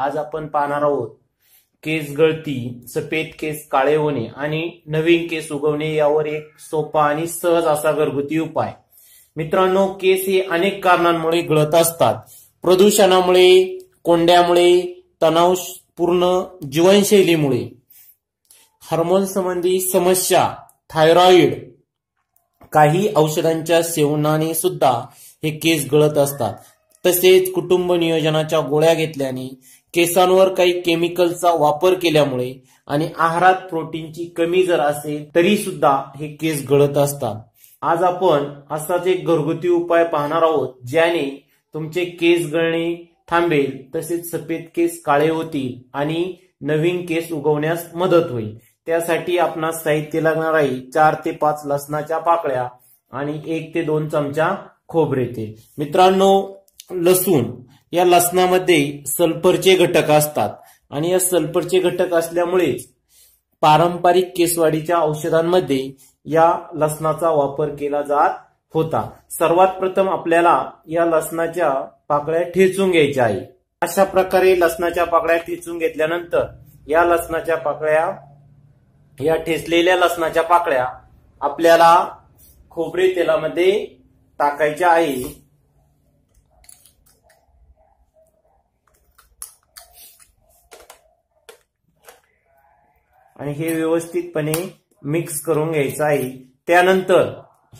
आज आपण पाहणार आहोत केस गळती सफेद केस काळे होणे आणि नवीन केस उगवणे यावर एक सोपा आणि सहज असा घरगुती उपाय. मित्रांनो केस हे अनेक कारणांमुळे गळत असतात. प्रदूषणामुळे कोंड्यामुळे तणावपूर्ण जीवनशैलीमुळे. हार्मोन संबंधी समस्या थायरॉइड काही औषधांच्या सेवनाने सुद्धा हे केस गळत असतात. तसेच कुटुंब नियोजनाच्या गोळ्या घेतल्याने केसांवर काही केमिकलचा वापर केल्यामुळे आणि आहारात प्रोटीनची कमी जर असेल तरी सुद्धा हे केस गळत असतात. आज आपण असाच एक घरगुती उपाय पाहणार आहोत ज्याने तुमचे केस गळणे थांबेल तसेच सफेद केस काळे होतील आणि नवीन केस उगवण्यास मदत होईल. त्यासाठी आपणास साहित्य लागणार आहे चार ते पाच लसणाच्या पाकळ्या आणि एक ते दोन चमचा खोबरे तेल. मित्रांनो लसूण या लसणामध्ये सल्फरचे घटक असतात. आणि या सल्फरचे घटक असल्यामुळेच पारंपरिक केसवाडीच्या औषधांमध्ये या लसणाचा वापर केला जात होता. सर्वात प्रथम आपल्याला या लसणाच्या पाकळ्या ठेचून घ्यायच्या आहे. अशा प्रकारे लसणाच्या पाकळ्या ठेचून घेतल्यानंतर या लसणाच्या पाकळ्या या ठेचलेल्या लसणाच्या पाकळ्या आपल्याला खोबरे तेलामध्ये टाकायच्या आहे. आणि हे व्यवस्थितपणे मिक्स करून घ्यायचं आहे. त्यानंतर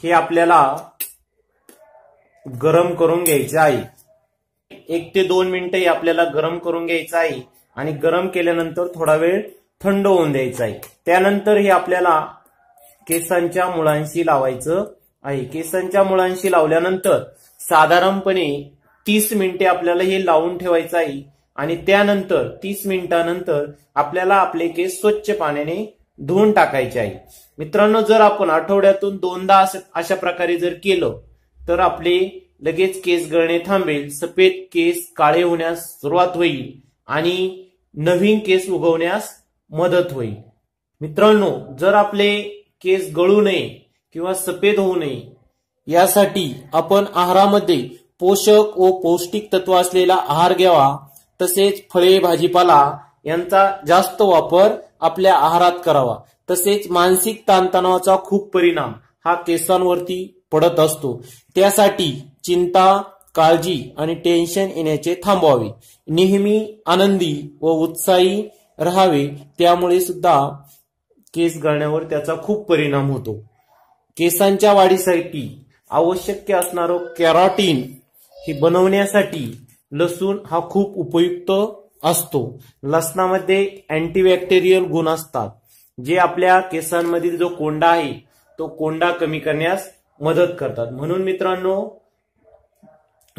हे आपल्याला गरम करून घ्यायचं आहे. एक ते दोन मिनिटं आपल्याला गरम करून घ्यायचं आहे. आणि गरम केल्यानंतर थोडा वेळ थंड होऊन द्यायचं आहे. त्यानंतर हे आपल्याला केसांच्या मुळांशी लावायचं आहे. केसांच्या मुळांशी लावल्यानंतर साधारणपणे तीस मिनिटे आपल्याला हे लावून ठेवायचं आहे. आणि त्यानंतर तीस मिनिटानंतर आपल्याला आपले केस स्वच्छ पाण्याने धुवून टाकायचे आहे. मित्रांनो जर आपण आठवड्यातून दोनदा अशा प्रकारे जर केलं तर आपले लगेच केस गळणे थांबेल सफेद केस काळे होण्यास सुरुवात होईल आणि नवीन केस उगवण्यास मदत होईल. मित्रांनो जर आपले केस गळू नये किंवा सफेद होऊ नये यासाठी आपण आहारामध्ये पोषक व पौष्टिक तत्व असलेला आहार घ्यावा. तसेच फळे भाजीपाला यांचा जास्त वापर आपल्या आहारात करावा. तसेच मानसिक ताणतणावाचा खूप परिणाम हा केसांवरती पडत असतो. त्यासाठी चिंता काळजी आणि टेन्शन येण्याचे थांबवावे. नेहमी आनंदी व उत्साही राहावे त्यामुळे सुद्धा केस गळण्यावर त्याचा खूप परिणाम होतो. केसांच्या वाढीसाठी आवश्यक असणारं कॅरॉटीन हे बनवण्यासाठी लसूण हा खूप उपयुक्त असतो. लसणामध्ये अँटीबॅक्टेरियल गुण असतात. जे आपल्या केसांमधील जो कोंडा आहे तो कोंडा कमी करण्यास मदत करतात. म्हणून मित्रांनो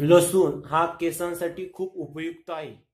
लसूण हा केसांसाठी खूप उपयुक्त आहे.